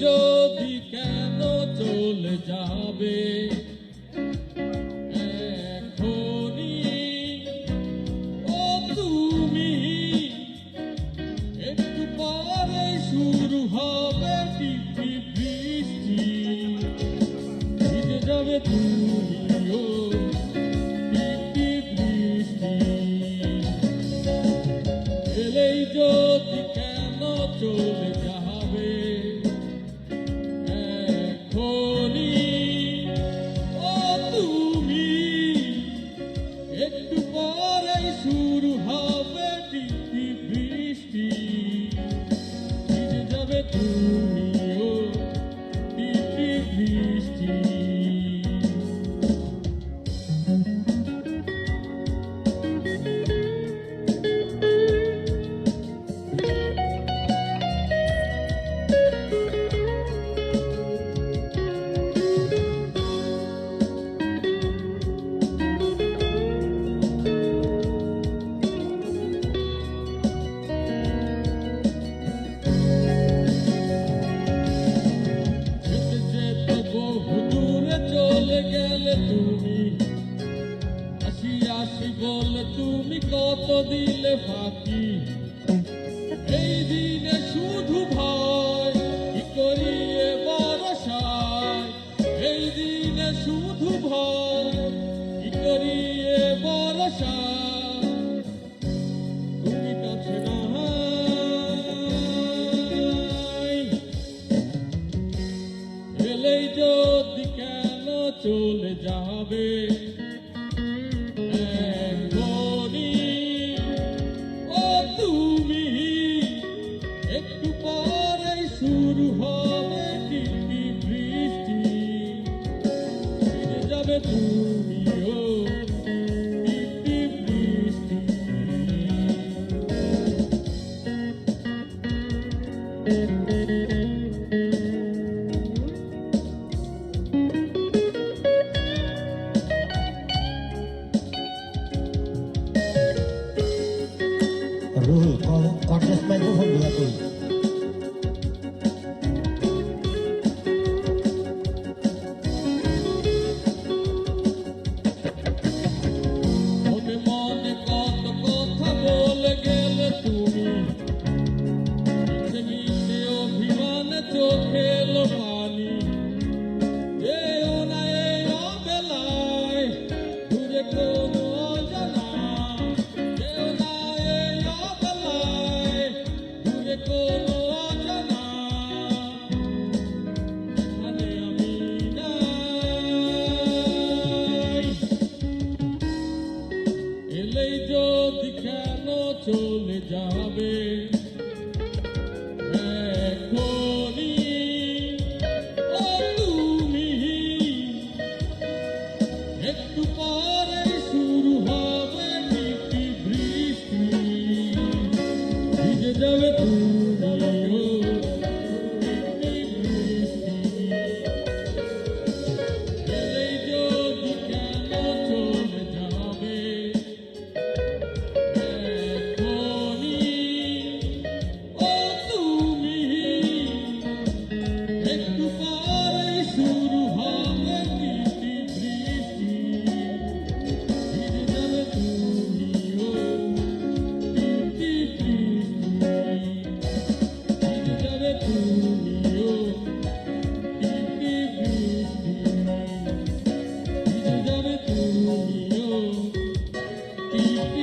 যদি কেন চলে যাবে? এখনই। ও এলেই যদি কেন চলে তুমি। আসি আসি বলে তুমি কত দিলে ফাঁকি? এই দিনে শুধু চলে যাবে। ও তুমি একটু পরেই শুরু হবে টিপি বৃষ্টি। যাবে তুমিও টিপি বৃষ্টি। รู้คองกอดเลสไม่รู้คนเดียว যাবে। একটু পরে শুরু হবে বৃষ্টি। ভিজে যাবে তুমি।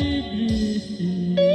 bibisi